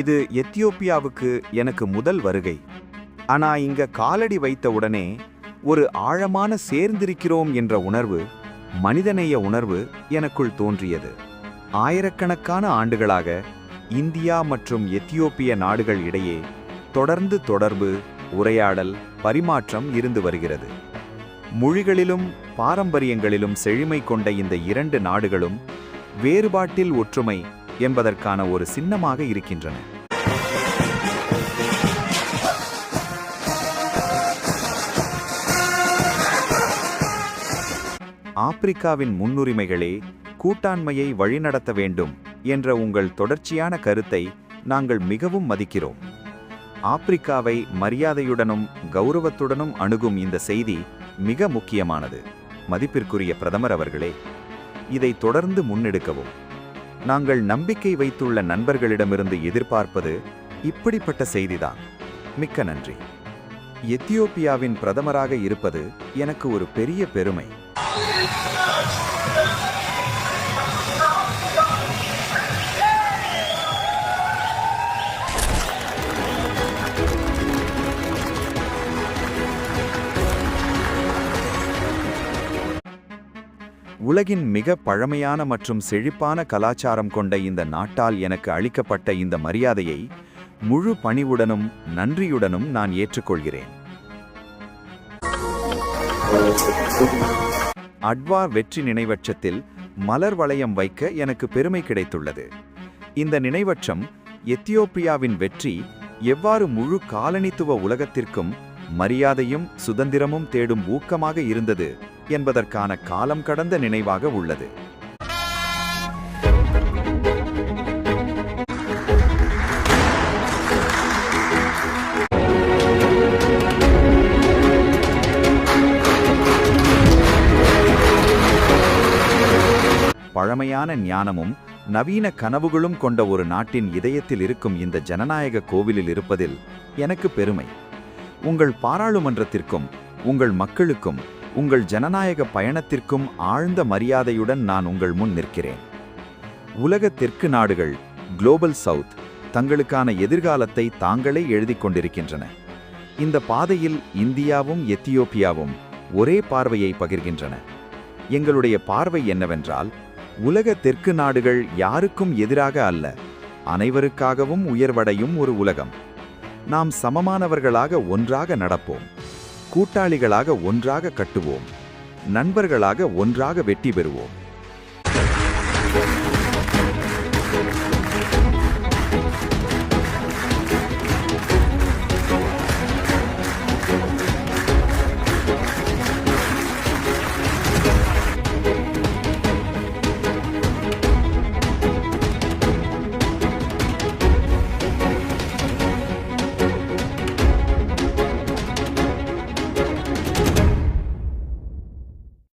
இது எத்தியோப்பியாவுக்கு எனக்கு முதல் வருகை. ஆனா இங்க காலடி வைத்த உடனே ஒரு ஆழமான சேர்ந்திருக்கிறோம் என்ற உணர்வு மனிதநேய உணர்வு எனக்குள் தோன்றியது. ஆயிரக்கணக்கான ஆண்டுகளாக இந்தியா மற்றும் எத்தியோப்பிய நாடுகள் இடையே தொடர்ந்து தொடர்பு உரையாடல் பரிமாற்றம் இருந்து வருகிறது. மொழிகளிலும் பாரம்பரியங்களிலும் செழுமை கொண்ட இந்த இரண்டு நாடுகளும் வேறுபாட்டில் ஒற்றுமை என்பதற்கான ஒரு சின்னமாக இருக்கின்றன. ஆப்பிரிக்காவின் முன்னுரிமைகளே கூட்டாண்மையை வழிநடத்த வேண்டும் என்ற உங்கள் தொடர்ச்சியான கருத்தை நாங்கள் மிகவும் மதிக்கிறோம். ஆப்பிரிக்காவை மரியாதையுடனும் கௌரவத்துடனும் அணுகும் இந்த செய்தி மிக முக்கியமானது. மதிப்பிற்குரிய பிரதமர் அவர்களே இதை தொடர்ந்து முன்னெடுக்கவும். நாங்கள் நம்பிக்கை வைத்துள்ள நண்பர்களிடமிருந்து எதிர்பார்ப்பது இப்படிப்பட்ட செய்திதான். மிக்க நன்றி. எத்தியோப்பியாவின் பிரதமராக இருப்பது எனக்கு ஒரு பெரிய பெருமை. உலகின் மிக பழமையான மற்றும் செழிப்பான கலாச்சாரம் கொண்ட இந்த நாட்டால் எனக்கு அளிக்கப்பட்ட இந்த மரியாதையை முழு பணிவுடனும் நன்றியுடனும் நான் ஏற்றுக்கொள்கிறேன். அட்வார் வெற்றி நினைவச்சத்தில் மலர் வளையம் வைக்க எனக்கு பெருமை கிடைத்துள்ளது. இந்த நினைவற்றம் எத்தியோப்பியாவின் வெற்றி எவ்வாறு முழு காலனித்துவ உலகத்திற்கும் மரியாதையும் சுதந்திரமும் தேடும் ஊக்கமாக இருந்தது என்பதற்கான காலம் கடந்த நினைவாக உள்ளது. பழமையான ஞானமும் நவீன கனவுகளும் கொண்ட ஒரு நாட்டின் இதயத்தில் இருக்கும் இந்த ஜனநாயக கோவிலில் இருப்பதில் எனக்கு பெருமை. உங்கள் பாராளுமன்றத்திற்கும் உங்கள் மக்களுக்கும் உங்கள் ஜனநாயக பயணத்திற்கும் ஆழ்ந்த மரியாதையுடன் நான் உங்கள் முன் நிற்கிறேன். உலக தெற்கு நாடுகள் குளோபல் சவுத் தங்களுக்கான எதிர்காலத்தை தாங்களே எழுதிக் கொண்டிருக்கின்றன. இந்த பாதையில் இந்தியாவும் எத்தியோப்பியாவும் ஒரே பார்வையை பகிர்கின்றன. எங்களுடைய பார்வை என்னவென்றால் உலக தெற்கு நாடுகள் யாருக்கும் எதிராக அல்ல அனைவருக்காகவும் உயர்வடையும் ஒரு உலகம். நாம் சமமானவர்களாக ஒன்றாக நடப்போம். கூட்டாளிகளாக ஒன்றாக கட்டுவோம். நண்பர்களாக ஒன்றாக வெற்றி பெறுவோம்.